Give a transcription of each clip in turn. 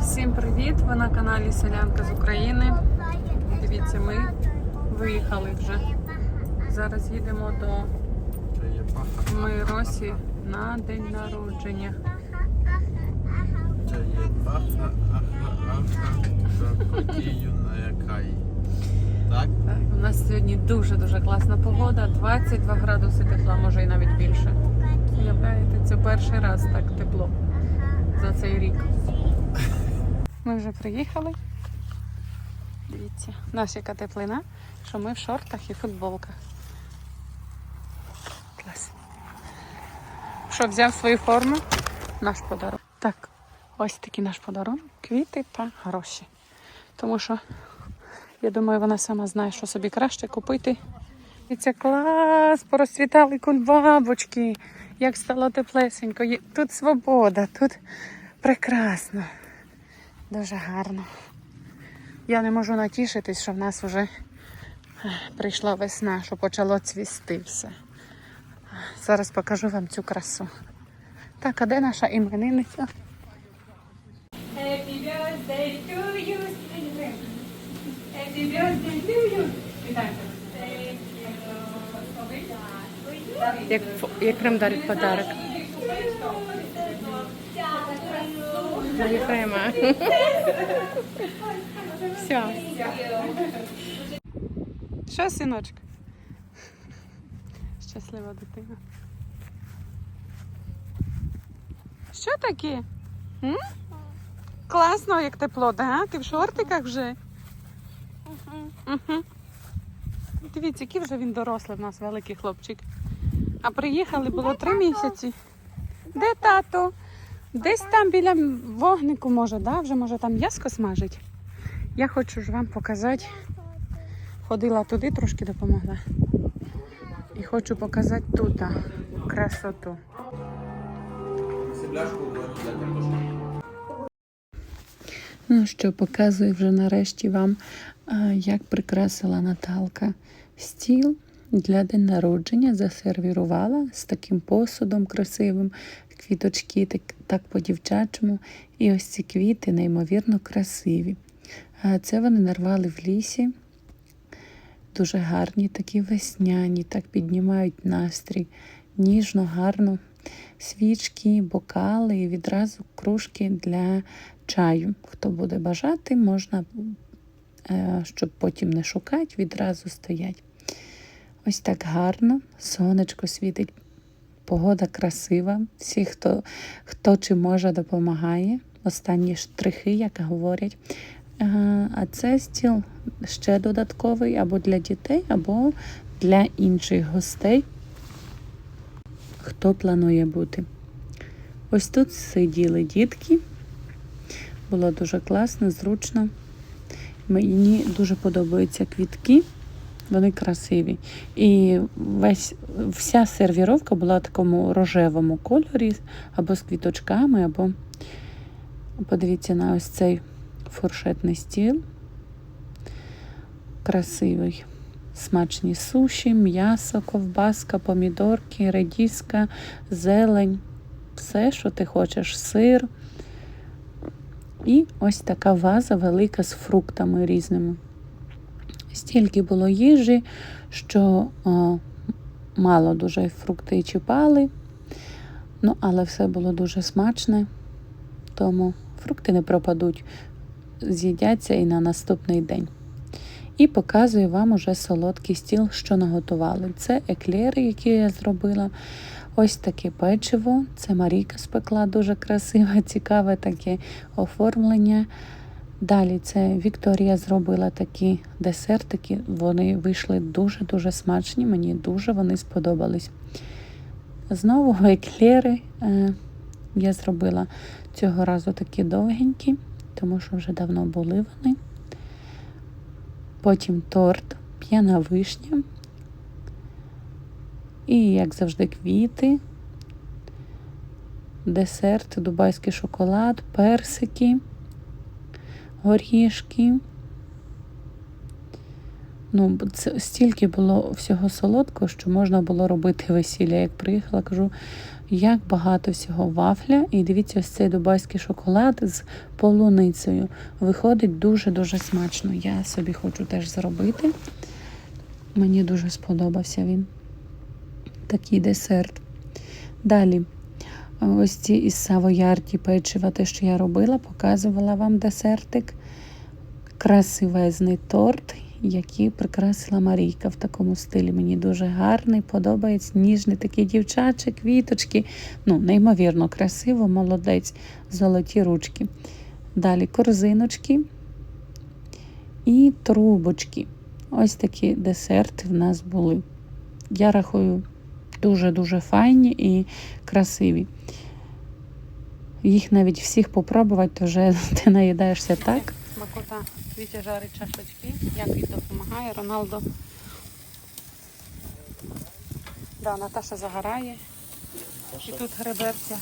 Всім привіт! Ви на каналі Селянка з України. Дивіться, ми виїхали вже. Зараз їдемо до. Миросі на день народження. Так, У нас сьогодні дуже-дуже класна погода. 22 градуси тепла, може і навіть більше. Уявляєте, це перший раз так тепло за цей рік. Ми вже приїхали. Дивіться, у нас яка теплина, що ми в шортах і футболках. Клас. Що взяв свою форму? Наш подарунок. Так, ось такий наш подарунок. Квіти та гроші. Тому що я думаю, вона сама знає, що собі краще купити. І це клас, порозцвітали кульбабочки, як стало теплесенько. Тут свобода, тут прекрасно. Дуже гарно. Я не можу натішитись, що в нас вже е, прийшла весна, що почало цвісти все. Зараз покажу вам цю красу. Так, а де наша іменинниця? Happy birthday to you. Happy birthday to you. Як, як прям дарить подарок. На Єфрема. Все. Що, синочок? Щаслива дитина. Що таке? М? Класно, як тепло, да? Ти в шортиках вже? Угу. Дивіться, який вже він дорослий в нас великий хлопчик. А приїхали було три місяці. Де тато? Десь там біля вогнику може, да? Вже може там м'яско смажить. Я хочу ж вам показати. Ходила туди, трошки допомогла. І хочу показати тут красоту. Ну що, показую вже нарешті вам, як прикрасила Наталка стіл для день народження. Засервірувала з таким посудом красивим, квіточки так, так по-дівчачому. І ось ці квіти неймовірно красиві. Це вони нарвали в лісі. Дуже гарні, такі весняні, так піднімають настрій, ніжно, гарно. Свічки, бокали і відразу кружки для чаю. Хто буде бажати, можна, е, щоб потім не шукати, відразу стоять. Ось так гарно, сонечко світить, погода красива. Всі, хто, хто чи може, допомагає. Останні штрихи, як говорять. Е, А це стіл ще додатковий або для дітей, або для інших гостей, хто планує бути. Ось тут сиділи дітки. Було дуже класно, зручно. Мені дуже подобаються квітки, вони красиві. І весь, вся сервіровка була в такому рожевому кольорі, або з квіточками, або подивіться на ось цей фуршетний стіл. Красивий. Смачні суші, м'ясо, ковбаска, помідорки, редіска, зелень, все, що ти хочеш, сир. І ось така ваза велика з фруктами різними. Стільки було їжі, що о, мало дуже фрукти чіпали, ну, але все було дуже смачне, тому фрукти не пропадуть, з'їдяться і на наступний день. І показую вам уже солодкий стіл, що наготували. Це еклери, які я зробила. Ось таке печиво. Це Марійка спекла дуже красиве, цікаве таке оформлення. Далі це Вікторія зробила такі десертики. Вони вийшли дуже-дуже смачні. Мені дуже вони сподобались. Знову еклери е, я зробила цього разу такі довгенькі, тому що вже давно були вони. Потім торт, п'яна вишня. І, як завжди, квіти, десерт, дубайський шоколад, персики, горішки. Ну, це стільки було всього солодкого, що можна було робити весілля. Як приїхала, кажу, як багато всього вафля. І дивіться, ось цей дубайський шоколад з полуницею. Виходить дуже-дуже смачно. Я собі хочу теж зробити. Мені дуже сподобався він. Такий десерт. Далі, ось ці із савоярді печива, те, що я робила, показувала вам десертик. Красивезний торт, який прикрасила Марійка в такому стилі. Мені дуже гарний, подобається. Ніжний такий дівчачий, квіточки. Ну, неймовірно красиво, молодець, золоті ручки. Далі корзиночки і трубочки. Ось такі десерти в нас були. Я рахую, дуже-дуже файні і красиві. Їх навіть всіх попробувати, то вже ти наїдаєшся так. Макота Вітя жарить шашлички. Я їй допомагаю. Роналдо. Да, Наташа загорає. І тут гребеться.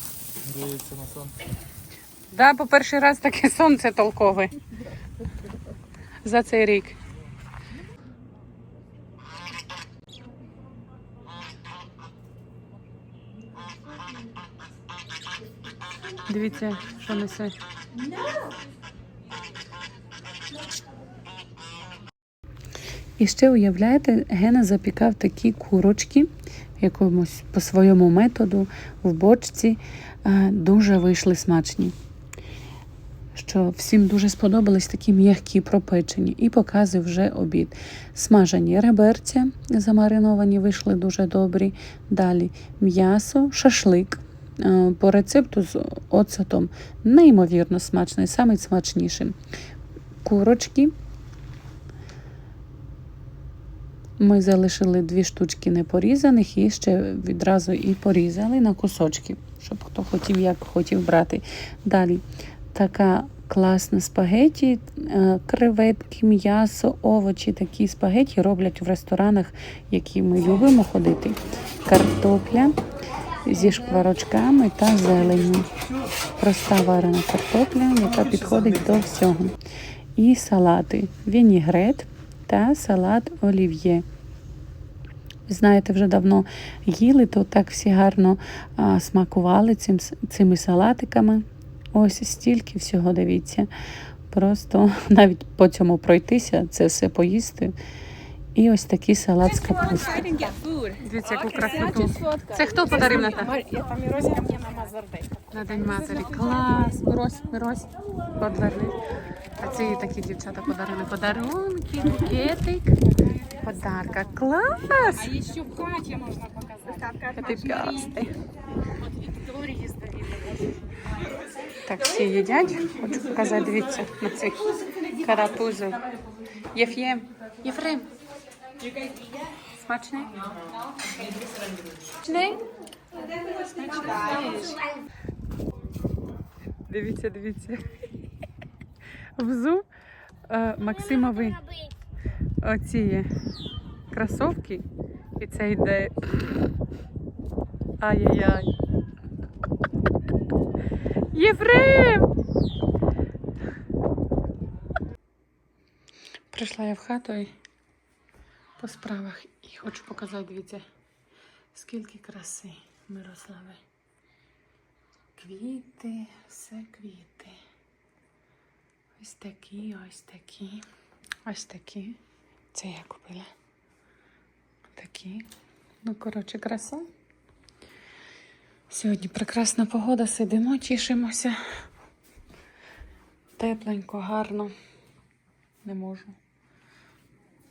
Гріється на сонці. Да, по перший раз таке сонце толкове. За цей рік. Дивіться, що несе. І ще уявляєте, Гена запікав такі курочки якомусь по своєму методу в бочці. Дуже вийшли смачні. Що всім дуже сподобались такі м'які пропечені. І показує вже обід. Смажені реберця замариновані, вийшли дуже добрі. Далі м'ясо, шашлик. Е, По рецепту з оцетом неймовірно смачний, найсмачніший. Курочки, Ми залишили дві штучки непорізаних і ще відразу і порізали на кусочки, щоб хто хотів, як хотів брати. Далі така класна спагеті, е, креветки, м'ясо, овочі. Такі спагеті роблять в ресторанах, які ми любимо ходити. Картопля зі шкварочками та зеленню. Проста варена картопля, яка підходить до всього. І салати, вінігрет та салат олів'є. Знаєте, вже давно їли, то так всі гарно а, смакували цим, цими салатиками. Ось стільки всього дивіться. Просто навіть по цьому пройтися, це все поїсти. І ось такий салат з капусти. Дивіться, яку красоту. Це хто подарив Ната? На День Матері. Клас. Мирось, Мирось. Подверни. А ці такі дівчата подарили подарунки, букетик. Подарка. Клас! А еще платье можно показать. Ти п'ясти. Так, всі їдять. Хочу показати, дивіться, на цих карапузів. Єфєм. Єфрем. Смачний? Смачний? Дивіться, дивіться. Взу Максимові оці кросовки. І це йде. Ай-яй-яй. Єфрем! Прийшла я в хату і по справах і хочу показати, дивіться, скільки краси Мирослави. Квіти, все квіти. Ось такі, ось такі, ось такі. Це я купила. Такі. Ну, коротше, краса. Сьогодні прекрасна погода, сидимо, тішимося. Тепленько, гарно. Не можу.